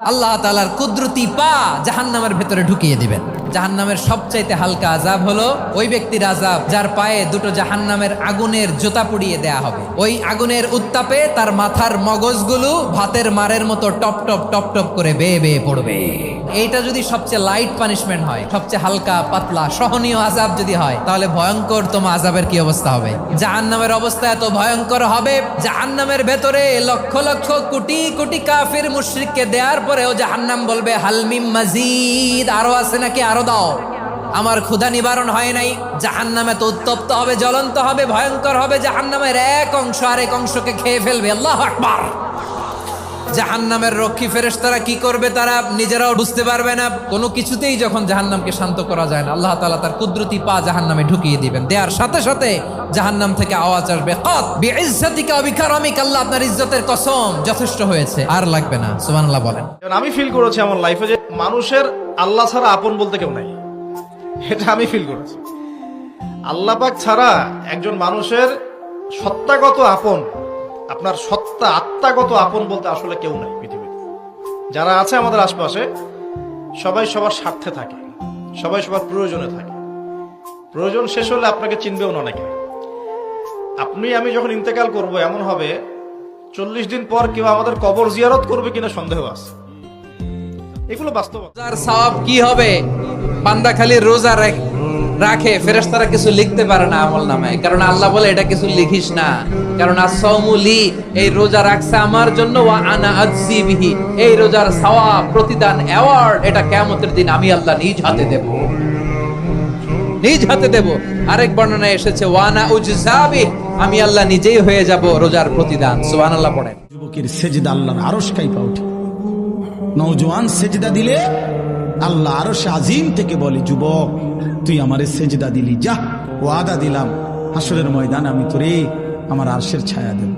আল্লাহ তালার কুদরতি পা জাহান্নামের ভেতরে ঢুকিয়ে দিবেন। জাহান্নামের সবচাইতে হালকা আজাব হলো ওই ব্যক্তির আজাব যার পায়ে দুটো জাহান্নামের আগুনের জোতা পুড়িয়ে দেয়া হবে। ওই আগুনের উত্তাপে তার মাথার মগজগুলো ভাতের মারের মতো টপ টপ টপ টপ করে বেয়ে বেয়ে পড়বে। এইটা যদি সবচেয়ে লাইট পানিশমেন্ট হয়, সবচেয়ে হালকা, পাতলা, সহনীয় আজাব যদি হয়, তাহলে ভয়ঙ্কর তোমার আজাবের কি অবস্থা হবে? জাহান্নামের অবস্থা এত ভয়ঙ্কর হবে, জাহান্নামের ভেতরে লক্ষ লক্ষ কোটি কোটি কাফির মুশরিককে দেওয়ার পরেও জাহান্নাম বলবে হালমিম মাজিদ। আরও আছে নাকি? আরও দাও। আমার ক্ষুধা নিবারণ হয় নাই। জাহান্নামে তো উত্তপ্ত হবে, জ্বলন্ত হবে, ভয়ঙ্কর হবে। জাহান্নামের এক অংশ আরেক অংশকে খেয়ে ফেলবে। আল্লাহ আকবার। জাহান্নামের রক্ষী ফেরেশতারা কি করবে তারা নিজেরাও বুঝতে পারবে না। কোনো কিছুতেই যখন জাহান্নামকে শান্ত করা যায় না, আল্লাহ তাআলা তার কুদরতি পা জাহান্নামে ঢুকিয়ে দিবেন। দেওয়ার সাথে সাথে জাহান্নাম থেকে আওয়াজ আসবে, কত বিইজ্জাতিকা ওয়া বিকারামিকা, আল্লাহ আপনার ইজ্জতের কসম যথেষ্ট হয়েছে, আর লাগবে না। সুবহানাল্লাহ বলেন। আমি ফিল করেছি আমার লাইফে যে মানুষের আল্লাহ ছাড়া আপন বলতে কেউ নাই। এটা আমি ফিল করেছি। আল্লাহ পাক ছাড়া একজন মানুষের সত্তাগত আপন, আপনার সত্তা আত্মাগত আপন বলতে আসলে কেউ নাই পৃথিবীতে। যারা আছে আমাদের আশপাশে, সবাই সবার স্বার্থে থাকে, সবাই সবার প্রয়োজনে থাকে। প্রয়োজন শেষ হলে আপনাকে চিনবেও না অনেকে। আপনি, আমি যখন ইন্তেকাল করব, এমন হবে, চল্লিশ দিন পর কেউ আমাদের কবর জিয়ারত করবে কিনা সন্দেহ আছে। এগুলো সওয়াব কি হবে? বান্দা খালি রোজা রাখ- রাখে ফেরেশতারা কিছু লিখতে পারে না আমল নামায়। কারণ আল্লাহ বলে এটা কিছু লিখিস না। কারণ আসৌমুলি এই রোজা রাখছে আমার জন্য ওয়া আনা আজজি এই রোজার সওয়াব প্রতিদান অ্যাওয়ার্ড এটা কিয়ামতের দিন আমি আল্লাহ নিজ হাতে দেব। নিজ হাতে দেব। আরেক বর্ণনায় এসেছে ওয়ানা উজজাবি আমি আল্লাহ নিজেই হয়ে যাব রোজার প্রতিদান। সুবহানাল্লাহ পড়েন। যুবকের সেজদা আল্লাহর আরস কাইপা ওঠে নওজোয়ান সেজদা দিলে আল্লাহ আরও আজিম থেকে বলে, যুবক, তুই আমারে সেজদা দিলি, যা ও আদা দিলাম। হাসরের ময়দান আমি তোরে আমার আরশের ছায়া দেব।